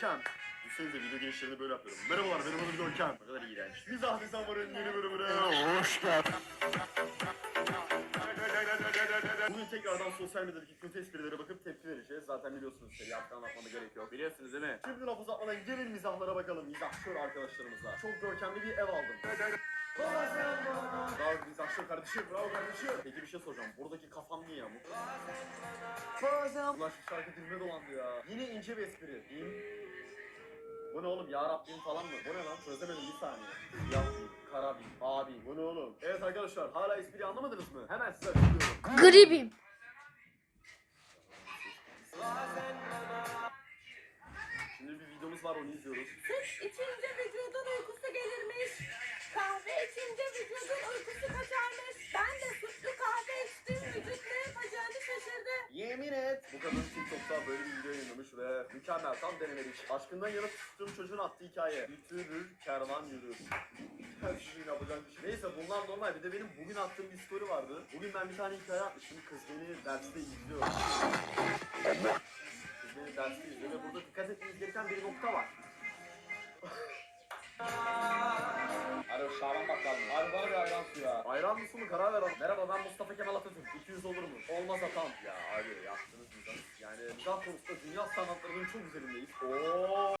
Görkem. Düşünsenize video girişlerini böyle yapıyorum. Merhabalar benim adım Görkem. Ne kadar iğrenç. Mizah var yeni bölümüne. Hoş geldin. Bugün tekrardan sosyal medyadaki kötü esprilere bakıp tepki vereceğiz. Zaten biliyorsunuz seri artık anlatmama gerek yok. Biliyorsunuz değil mi? Şimdi laf uzatmadan gelin mizahlara bakalım. Mizahşör arkadaşlarımızla. Çok görkemli bir ev aldım. Bravo mizahşör kardeşim, bravo kardeşim. Peki bir şey soracağım. Buradaki kafam niye yamuk? Ulan şu şarkı dilime dolandı ya. Yine ince bir espri. İn. Bu ne oğlum ya Rabbim falan mı? Bu ne lan? Çözemedim bir saniye. Yapmayayım. Karabim. Abi. Bu ne oğlum? Evet arkadaşlar hala espriyi anlamadınız mı? Hemen size açıklıyorum. Gribim. Şimdi bir videomuz var onu izliyoruz. Süt içince vücudun uykusu Bu kadın TikTok'ta böyle bir video yayınlamış ve mükemmel tam denemedik. Aşkından yana tuttuğum çocuğun attığı hikaye. Bitirir, kervan yürür. Sizin yapacak bir şey. Neyse bunlar normal. Bir de benim bugün attığım bir story vardı. Bugün ben bir tane hikaye atmıştım. Kız beni derste izliyor. Kız beni derste izliyor ve burada dikkat etmeniz gereken bir nokta var. Alo Şaban Bakkal mı? Abi bana bir ayran su ya. Ayran mı su mu karar ver. Merhaba ben Olmaz atam. Ya abi yaptınız mizah. Yani mizah konusunda dünya standartlarının çok üzerindeyiz. Oo.